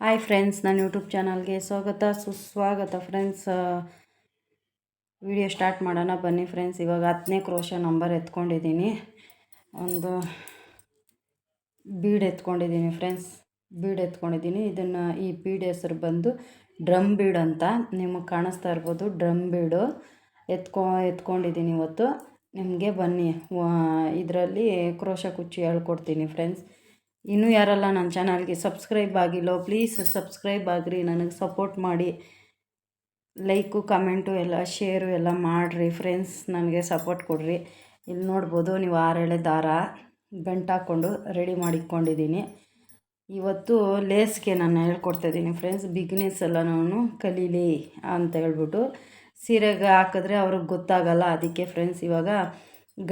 Hi friends ನನ್ನ YouTube ಚಾನಲ್ಗೆ ಸ್ವಾಗತ, ಸುಸ್ವಾಗತ ಫ್ರೆಂಡ್ಸ್ ವಿಡಿಯೋ ಸ್ಟಾರ್ಟ್ ಮಾಡೋಣ ಬನ್ನಿ ಫ್ರೆಂಡ್ಸ್ ಇವಾಗ ಹತ್ತನೇ ಕ್ರೋಶ ನಂಬರ್ ಎತ್ಕೊಂಡಿದ್ದೀನಿ. ಒಂದು ಬೀಡ್ ಎತ್ಕೊಂಡಿದ್ದೀನಿ ಫ್ರೆಂಡ್ಸ್ ಬೀಡ್ ಎತ್ಕೊಂಡಿದ್ದೀನಿ. ಇದನ್ನು ಈ ಬೀಡ್ ಹೆಸರು ಬಂದು ಡ್ರಮ್ ಬೀಡ್ ಅಂತ ನಿಮಗೆ ಕಾಣಿಸ್ತಾ ಇರ್ಬೋದು. ಡ್ರಮ್ ಬೀಡು ಎತ್ಕೊ, ಎತ್ಕೊಂಡಿದ್ದೀನಿ ಇವತ್ತು. ನಿಮಗೆ ಬನ್ನಿ. ಇದರಲ್ಲಿ ಕ್ರೋಶ ಕುಚ್ಚಿ ಹೇಳ್ಕೊಡ್ತೀನಿ ಫ್ರೆಂಡ್ಸ್ ಇನ್ನೂ ಯಾರಲ್ಲ ನನ್ನ ಚಾನಲ್ಗೆ ಸಬ್ಸ್ಕ್ರೈಬ್ ಆಗಿಲ್ಲೋ ಪ್ಲೀಸ್ ಸಬ್ಸ್ಕ್ರೈಬ್ ಆಗಿರಿ, ನನಗೆ ಸಪೋರ್ಟ್ ಮಾಡಿ. ಲೈಕು, ಕಮೆಂಟು ಎಲ್ಲ, ಶೇರು ಎಲ್ಲ ಮಾಡಿರಿ ಫ್ರೆಂಡ್ಸ್ ನನಗೆ ಸಪೋರ್ಟ್ ಕೊಡಿರಿ. ಇಲ್ಲಿ ನೋಡ್ಬೋದು ನೀವು ಆರೇಳೆ ದಾರ ಹಾಕ್ಕೊಂಡು ರೆಡಿ ಮಾಡಿಕೊಂಡಿದ್ದೀನಿ ಇವತ್ತು ಲೇಸ್ಗೆ ನಾನು ಹೇಳ್ಕೊಡ್ತಾಯಿದ್ದೀನಿ ಫ್ರೆಂಡ್ಸ್ ಬಿಗ್ನೆಸ್ ಎಲ್ಲ ನಾನು ಕಲೀಲಿ ಅಂತ ಹೇಳ್ಬಿಟ್ಟು. ಸೀರೆಗೆ ಹಾಕಿದ್ರೆ ಅವ್ರಿಗೆ ಗೊತ್ತಾಗಲ್ಲ, ಅದಕ್ಕೆ ಫ್ರೆಂಡ್ಸ್ ಇವಾಗ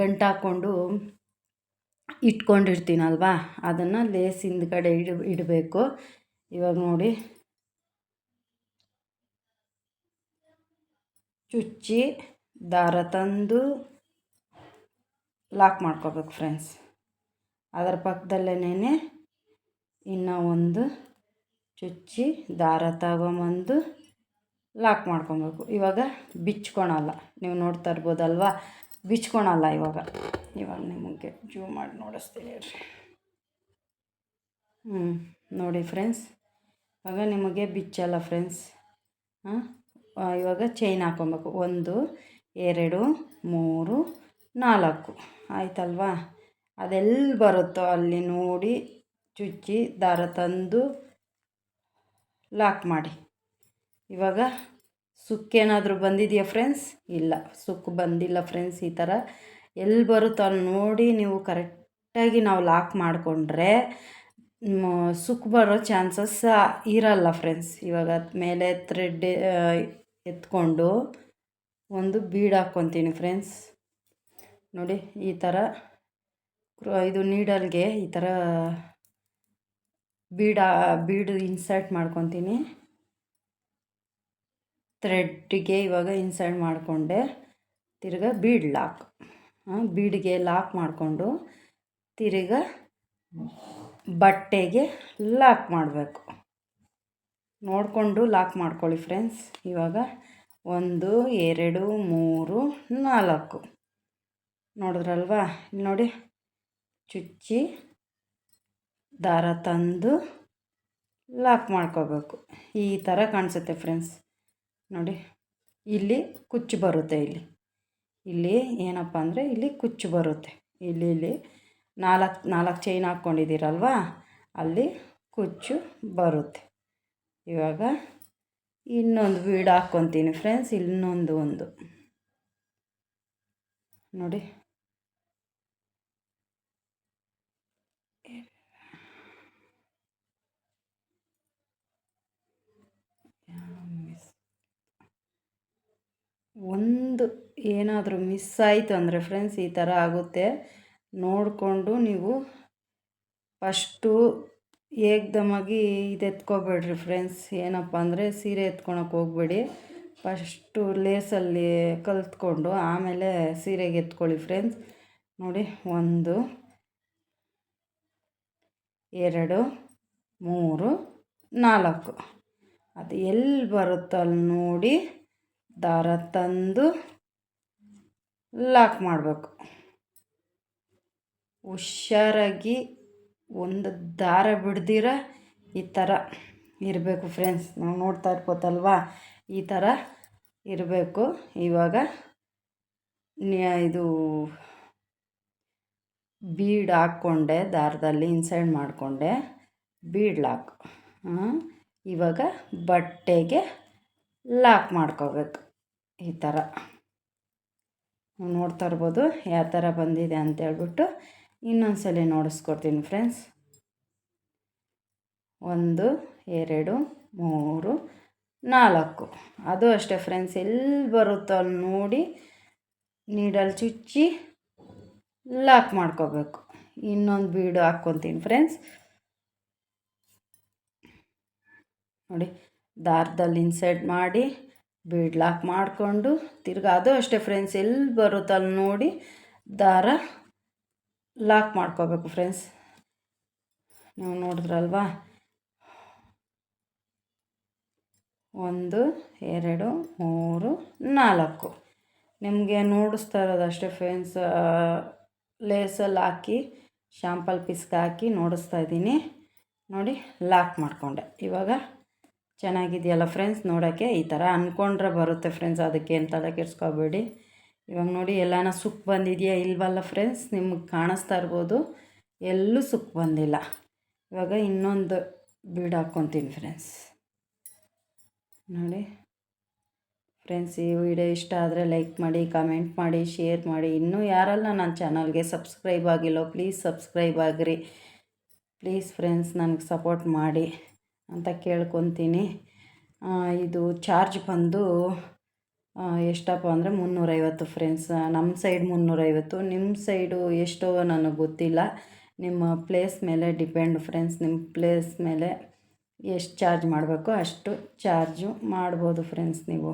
ಗಂಟು ಹಾಕ್ಕೊಂಡು ಇಟ್ಕೊಂಡಿರ್ತೀನಲ್ವಾ? ಅದನ್ನು ಲೇಸ್ ಹಿಂದ್ಗಡೆ ಇಡ, ಇಡಬೇಕು. ಇವಾಗ ನೋಡಿ. ಚುಚ್ಚಿ, ದಾರ ತಂದು ಲಾಕ್ ಮಾಡ್ಕೋಬೇಕು ಫ್ರೆಂಡ್ಸ್. ಅದರ ಪಕ್ಕದಲ್ಲೇನೇ ಇನ್ನೂ ಒಂದು ಚುಚ್ಚಿ, ದಾರ ತಗೊಂಬಂದು ಲಾಕ್ ಮಾಡ್ಕೊಬೇಕು. ಇವಾಗ ಬಿಚ್ಕೊಳಲ್ಲ. ನೀವು ನೋಡ್ತಾ ಇರ್ಬೋದಲ್ವಾ? ಬಿಚ್ಕೊಳಲ್ಲ ಇವಾಗ. ಇವಾಗ ನಿಮಗೆ ಜೂ ಮಾಡಿ ನೋಡಿಸ್ತೀನಿ ರೀ ಹ್ಞೂ ನೋಡಿ ಫ್ರೆಂಡ್ಸ್ ಇವಾಗ ನಿಮಗೆ ಬಿಚ್ಚಲ್ಲ ಫ್ರೆಂಡ್ಸ್ ಹಾಂ ಇವಾಗ ಚೈನ್ ಹಾಕೊಬೇಕು. ಒಂದು, ಎರಡು, ಮೂರು, ನಾಲ್ಕು. ಆಯ್ತಲ್ವಾ? ಅದೆಲ್ಲಿ ಬರುತ್ತೋ ಅಲ್ಲಿ ನೋಡಿ ಚುಚ್ಚಿ ದಾರ ತಂದು ಲಾಕ್ ಮಾಡಿ. ಇವಾಗ ಸುಕ್ಕೇನಾದರೂ ಬಂದಿದೆಯಾ ಫ್ರೆಂಡ್ಸ್ ಇಲ್ಲ. ಸುಕ್ಕು ಬಂದಿಲ್ಲ ಫ್ರೆಂಡ್ಸ್ ಈ ಥರ ಎಲ್ಲಿ ಬರುತ್ತೋ ಅಲ್ಲಿ ನೋಡಿ ನೀವು ಕರೆಕ್ಟಾಗಿ ನಾವು ಲಾಕ್ ಮಾಡಿಕೊಂಡ್ರೆ ಸುಕ್ ಬರೋ ಚಾನ್ಸಸ್ ಇರಲ್ಲ ಫ್ರೆಂಡ್ಸ್ ಇವಾಗ ಮೇಲೆ ಥ್ರೆಡ್ ಎತ್ಕೊಂಡು ಒಂದು ಬೀಡ್ ಹಾಕ್ಕೊತೀನಿ ಫ್ರೆಂಡ್ಸ್ ನೋಡಿ, ಈ ಥರ ಇದು ನೀಡಲ್ಗೆ ಈ ಥರ ಬೀಡ ಬೀಡು ಇನ್ಸರ್ಟ್ ಮಾಡ್ಕೊತೀನಿ. ಥ್ರೆಡ್ಡಿಗೆ ಇವಾಗ ಇನ್ಸರ್ಟ್ ಮಾಡಿಕೊಂಡೆ. ತಿರ್ಗಾ ಬೀಡ್ ಲಾಕ್ ಬೀಡಿಗೆ ಲಾಕ್ ಮಾಡಿಕೊಂಡು ತಿರುಗ ಬಟ್ಟೆಗೆ ಲಾಕ್ ಮಾಡಬೇಕು. ನೋಡಿಕೊಂಡು ಲಾಕ್ ಮಾಡ್ಕೊಳ್ಳಿ ಫ್ರೆಂಡ್ಸ್ ಇವಾಗ ಒಂದು, ಎರಡು, ಮೂರು, ನಾಲ್ಕು. ನೋಡಿದ್ರಲ್ವಾ? ನೋಡಿ, ಚುಚ್ಚಿ, ದಾರ ತಂದು ಲಾಕ್ ಮಾಡ್ಕೋಬೇಕು. ಈ ಥರ ಕಾಣಿಸುತ್ತೆ ಫ್ರೆಂಡ್ಸ್ ನೋಡಿ, ಇಲ್ಲಿ ಕುಚ್ಚು ಬರುತ್ತೆ ಇಲ್ಲಿ. ಇಲ್ಲಿ ಏನಪ್ಪ ಅಂದರೆ ಇಲ್ಲಿ ಕುಚ್ಚು ಬರುತ್ತೆ. ಇಲ್ಲಿ ಇಲ್ಲಿ ನಾಲ್ಕು ನಾಲ್ಕು ಚೈನ್ ಹಾಕ್ಕೊಂಡಿದ್ದೀರಲ್ವ ಅಲ್ಲಿ ಕುಚ್ಚು ಬರುತ್ತೆ. ಇವಾಗ ಇನ್ನೊಂದು ವೀಡ್ ಹಾಕ್ಕೊತೀನಿ ಫ್ರೆಂಡ್ಸ್ ಇನ್ನೊಂದು ಒಂದು. ನೋಡಿ. ಒಂದು ಏನಾದರೂ ಮಿಸ್ ಆಯಿತು ಅಂದರೆ ಫ್ರೆಂಡ್ಸ್ ಈ ಥರ ಆಗುತ್ತೆ. ನೋಡಿಕೊಂಡು ನೀವು ಫಸ್ಟು ಏಕ್ದಮಾಗಿ ಇದು ಎತ್ಕೋಬೇಡ್ರಿ ಫ್ರೆಂಡ್ಸ್ ಏನಪ್ಪ ಅಂದರೆ ಸೀರೆ ಎತ್ಕೊಳಕ್ಕೆ ಹೋಗ್ಬೇಡಿ. ಫಸ್ಟು ಲೇಸಲ್ಲಿ ಕಲ್ತ್ಕೊಂಡು ಆಮೇಲೆ ಸೀರೆಗೆ ಎತ್ಕೊಳ್ಳಿ ಫ್ರೆಂಡ್ಸ್ ನೋಡಿ ಒಂದು, ಎರಡು, ಮೂರು, ನಾಲ್ಕು. ಅದು ಎಲ್ಲಿ ಬರುತ್ತೋ ಅಲ್ಲಿ ನೋಡಿ ದಾರ ತಂದು ಲಾಕ್ ಮಾಡಬೇಕು. ಹುಷಾರಾಗಿ ಒಂದು ದಾರ ಬಿಡ್ದಿರ, ಈ ಥರ ಇರಬೇಕು ಫ್ರೆಂಡ್ಸ್ ನಾವು ನೋಡ್ತಾ ಇರ್ಬೋದಲ್ವಾ? ಈ ಥರ ಇರಬೇಕು. ಇವಾಗ ಇದು ಬೀಡ್ ಹಾಕ್ಕೊಂಡೆ, ದಾರದಲ್ಲಿ ಇನ್ಸೈಡ್ ಮಾಡಿಕೊಂಡೆ. Bead lock. ಇವಾಗ ಬಟ್ಟೆಗೆ ಲಾಕ್ ಮಾಡ್ಕೋಬೇಕು. ಈ ಥರ ನೋಡ್ತಾ ಇರ್ಬೋದು ಯಾವ ಥರ ಬಂದಿದೆ ಅಂತೇಳ್ಬಿಟ್ಟು ಇನ್ನೊಂದು ಸಲ ನೋಡಿಸ್ಕೊಡ್ತೀನಿ ಫ್ರೆಂಡ್ಸ್. ಒಂದು, ಎರಡು, ಮೂರು, ನಾಲ್ಕು. ಅದು ಅಷ್ಟೇ ಫ್ರೆಂಡ್ಸ್. ಎಲ್ಲಿ ಬರುತ್ತೋ ಅಲ್ಲಿ ನೋಡಿ ನೀಡಲ್ಲಿ ಚುಚ್ಚಿ ಲಾಕ್ ಮಾಡ್ಕೋಬೇಕು. ಇನ್ನೊಂದು ಬೀಡು ಹಾಕ್ಕೊತೀನಿ ಫ್ರೆಂಡ್ಸ್. ನೋಡಿ ದಾರದಲ್ಲಿ ಇನ್ಸೈಡ್ ಮಾಡಿ ಬೀಡ್ ಲಾಕ್ ಮಾಡಿಕೊಂಡು ತಿರ್ಗಿ ಅದು ಅಷ್ಟೇ ಫ್ರೆಂಡ್ಸ್ ಎಲ್ಲಿ ಬರುತ್ತೋ ಅಲ್ಲಿ ನೋಡಿ ದಾರ ಲಾಕ್ ಮಾಡ್ಕೋಬೇಕು ಫ್ರೆಂಡ್ಸ್ ನೀವು ನೋಡಿದ್ರಲ್ವಾ? ಒಂದು, ಎರಡು, ಮೂರು, ನಾಲ್ಕು. ನಿಮಗೆ ನೋಡಿಸ್ತಾ ಇರೋದು ಅಷ್ಟೇ ಫ್ರೆಂಡ್ಸ್ ಲೇಸಲ್ಲಿ ಹಾಕಿ ಶಾಂಪಲ್ ಪಿಸ್ಕ್ ಹಾಕಿ ನೋಡಿಸ್ತಾ ಇದ್ದೀನಿ. ನೋಡಿ ಲಾಕ್ ಮಾಡಿಕೊಂಡೆ. ಇವಾಗ ಚೆನ್ನಾಗಿದೆಯಲ್ಲ ಫ್ರೆಂಡ್ಸ್ ನೋಡೋಕ್ಕೆ ಈ ಥರ ಅಂದ್ಕೊಂಡ್ರೆ ಬರುತ್ತೆ ಫ್ರೆಂಡ್ಸ್ ಅದಕ್ಕೆ ತಲೆ ಕೆಡ್ಸ್ಕೊಬೇಡಿ. ಇವಾಗ ನೋಡಿ ಎಲ್ಲಾನ ಸುಕ್ ಬಂದಿದೆಯಾ ಇಲ್ವಲ್ಲ ಫ್ರೆಂಡ್ಸ್ ನಿಮಗೆ ಕಾಣಿಸ್ತಾ ಇರ್ಬೋದು. ಎಲ್ಲೂ ಸುಕ್ ಬಂದಿಲ್ಲ. ಇವಾಗ ಇನ್ನೊಂದು ಬೀಡ್ ಹಾಕ್ಕೊತೀನಿ ಫ್ರೆಂಡ್ಸ್ ನೋಡಿ. ಫ್ರೆಂಡ್ಸ್ ಈ ವಿಡಿಯೋ ಇಷ್ಟ ಆದರೆ ಲೈಕ್ ಮಾಡಿ ಕಮೆಂಟ್ ಮಾಡಿ ಶೇರ್ ಮಾಡಿ. ಇನ್ನೂ ಯಾರಲ್ಲ ನನ್ನ ಚಾನಲ್ಗೆ ಸಬ್ಸ್ಕ್ರೈಬ್ ಆಗಿಲ್ಲೋ ಪ್ಲೀಸ್ ಸಬ್ಸ್ಕ್ರೈಬ್ ಆಗಿರಿ. ಪ್ಲೀಸ್ ಫ್ರೆಂಡ್ಸ್ ನನಗೆ ಸಪೋರ್ಟ್ ಮಾಡಿ. ಅಂತ ಕೇಳ್ಕೊತೀನಿ. ಇದು ಚಾರ್ಜ್ ಬಂದು ಎಷ್ಟಪ್ಪ ಅಂದರೆ ಮುನ್ನೂರೈವತ್ತು ಫ್ರೆಂಡ್ಸ್. ನಮ್ಮ ಸೈಡ್ ಮುನ್ನೂರೈವತ್ತು. ನಿಮ್ಮ ಸೈಡು ಎಷ್ಟೋ ನನಗೆ ಗೊತ್ತಿಲ್ಲ. ನಿಮ್ಮ ಪ್ಲೇಸ್ ಮೇಲೆ ಡಿಪೆಂಡ್ ಫ್ರೆಂಡ್ಸ್. ನಿಮ್ಮ ಪ್ಲೇಸ್ ಮೇಲೆ ಎಷ್ಟು ಚಾರ್ಜ್ ಮಾಡಬೇಕು ಅಷ್ಟು ಚಾರ್ಜು ಮಾಡ್ಬೋದು ಫ್ರೆಂಡ್ಸ್ ನೀವು.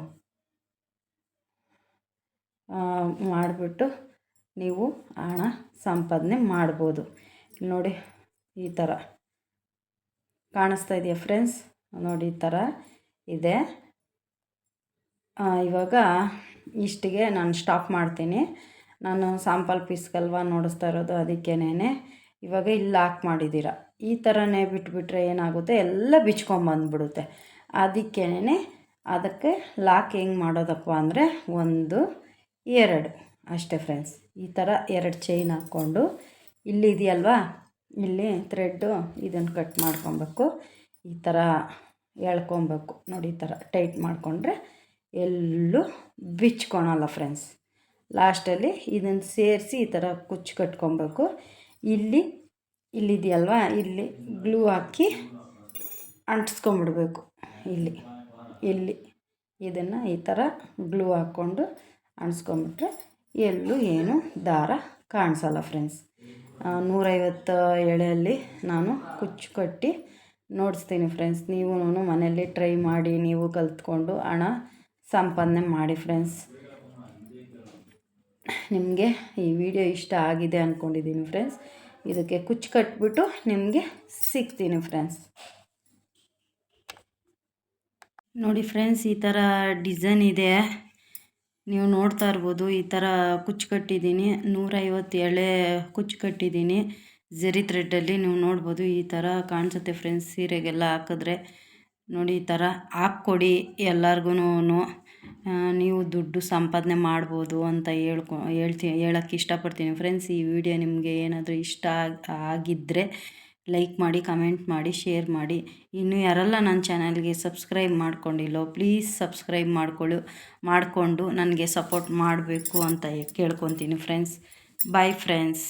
ಮಾಡಿಬಿಟ್ಟು ನೀವು ಹಣ ಸಂಪಾದನೆ ಮಾಡ್ಬೋದು. ನೋಡಿ, ಈ ಥರ ಕಾಣಿಸ್ತಾ ಇದೆಯಾ ಫ್ರೆಂಡ್ಸ್? ನೋಡಿ, ಈ ಥರ ಇದೆ. ಇವಾಗ ಇಷ್ಟಿಗೆ ನಾನು ಸ್ಟಾಪ್ ಮಾಡ್ತೀನಿ. ನಾನು ಸಾಂಪಲ್ ಪೀಸ್ಗಲ್ವ ನೋಡಿಸ್ತಾ ಇರೋದು ಅದಕ್ಕೇನೆ ಇವಾಗ ಇಲ್ಲಿ ಲಾಕ್ ಮಾಡಿದ್ದೀರ. ಈ ಥರನೇ ಬಿಟ್ಬಿಟ್ರೆ ಏನಾಗುತ್ತೆ? ಎಲ್ಲ ಬಿಚ್ಕೊಂಬಂದ್ಬಿಡುತ್ತೆ ಅದಕ್ಕೇನೆ ಅದಕ್ಕೆ ಲಾಕ್ ಹೆಂಗೆ ಮಾಡೋದಪ್ಪ ಅಂದರೆ ಒಂದು, ಎರಡು. ಅಷ್ಟೇ ಫ್ರೆಂಡ್ಸ್ ಈ ಥರ ಎರಡು ಚೈನ್ ಹಾಕ್ಕೊಂಡು ಇಲ್ಲಿದೆಯಲ್ವಾ ಇಲ್ಲಿ ಥ್ರೆಡ್ಡು ಇದನ್ನು ಕಟ್ ಮಾಡ್ಕೊಬೇಕು. ಈ ಥರ ಎಳ್ಕೊಬೇಕು. ನೋಡಿ ಈ ಥರ ಟೈಟ್ ಮಾಡಿಕೊಂಡ್ರೆ ಎಲ್ಲೂ ಬಿಚ್ಕೊಳಲ್ಲ ಫ್ರೆಂಡ್ಸ್ ಲಾಸ್ಟಲ್ಲಿ ಇದನ್ನು ಸೇರಿಸಿ ಈ ಥರ ಕುಚ್ಚು ಕಟ್ಕೊಬೇಕು. ಇಲ್ಲಿ, ಇಲ್ಲಿದೆಯಲ್ವಾ? ಇಲ್ಲಿ ಗ್ಲೂ ಹಾಕಿ ಅಂಟಿಸ್ಕೊಂಬಿಡ್ಬೇಕು ಇಲ್ಲಿ ಇಲ್ಲಿ ಇದನ್ನು ಈ ಥರ ಗ್ಲೂ ಹಾಕ್ಕೊಂಡು ಅಂಟಿಸ್ಕೊಂಬಿಟ್ರೆ ಎಲ್ಲೂ ಏನು ದಾರ ಕಾಣಿಸಲ್ಲ ಫ್ರೆಂಡ್ಸ್ ನೂರೈವತ್ತು ಎಳೆಯಲ್ಲಿ ನಾನು ಕುಚ್ಚು ಕಟ್ಟಿ ನೋಡಿಸ್ತೀನಿ ಫ್ರೆಂಡ್ಸ್ ನೀವು ಮನೆಯಲ್ಲಿ ಟ್ರೈ ಮಾಡಿ, ನೀವು ಕಲ್ತ್ಕೊಂಡು ಹಣ ಸಂಪಾದನೆ ಮಾಡಿ ಫ್ರೆಂಡ್ಸ್ ನಿಮಗೆ ಈ ವಿಡಿಯೋ ಇಷ್ಟ ಆಗಿದೆ ಅಂದ್ಕೊಂಡಿದ್ದೀನಿ ಫ್ರೆಂಡ್ಸ್ ಇದಕ್ಕೆ ಕುಚ್ಚು ಕಟ್ಬಿಟ್ಟು ನಿಮಗೆ ಸಿಗ್ತೀನಿ ಫ್ರೆಂಡ್ಸ್ ನೋಡಿ ಫ್ರೆಂಡ್ಸ್ ಈ ಥರ ಡಿಸೈನ್ ಇದೆ. ನೀವು ನೋಡ್ತಾ ಇರ್ಬೋದು, ಈ ಥರ ಕುಚ್ಚು ಕಟ್ಟಿದ್ದೀನಿ. ನೂರೈವತ್ತು ಎಳೆ ಕುಚ್ಚು ಕಟ್ಟಿದ್ದೀನಿ. ಜರಿ ಥ್ರೆಡ್ಡಲ್ಲಿ ನೀವು ನೋಡ್ಬೋದು, ಈ ಥರ ಕಾಣಿಸುತ್ತೆ ಫ್ರೆಂಡ್ಸ್ ಸೀರೆಗೆಲ್ಲ ಹಾಕಿದ್ರೆ. ನೋಡಿ, ಈ ಥರ ಹಾಕ್ಕೊಡಿ ಎಲ್ಲರಿಗೂ ನೀವು ದುಡ್ಡು ಸಂಪಾದನೆ ಮಾಡ್ಬೋದು ಅಂತ ಹೇಳ್ಕೊ ಹೇಳ್ತೀನಿ ಹೇಳೋಕ್ಕೆ ಇಷ್ಟಪಡ್ತೀನಿ. ಫ್ರೆಂಡ್ಸ್, ಈ ವಿಡಿಯೋ ನಿಮಗೆ ಏನಾದರೂ ಇಷ್ಟ ಆಗಿದ್ದರೆ ಲೈಕ್ ಮಾಡಿ ಕಮೆಂಟ್ ಮಾಡಿ ಶೇರ್ ಮಾಡಿ. ಇನ್ನು ಯಾರೆಲ್ಲ ನನ್ನ ಚಾನಲ್ಗೆ ಸಬ್ಸ್ಕ್ರೈಬ್ ಮಾಡ್ಕೊಂಡಿಲ್ಲೋ ಪ್ಲೀಸ್ ಸಬ್ಸ್ಕ್ರೈಬ್ ಮಾಡ್ಕೊಳ್ಳು, ಮಾಡಿಕೊಂಡು ನನಗೆ ಸಪೋರ್ಟ್ ಮಾಡಬೇಕು ಅಂತ ಕೇಳ್ಕೊತೀನಿ ಫ್ರೆಂಡ್ಸ್ ಬಾಯ್ ಫ್ರೆಂಡ್ಸ್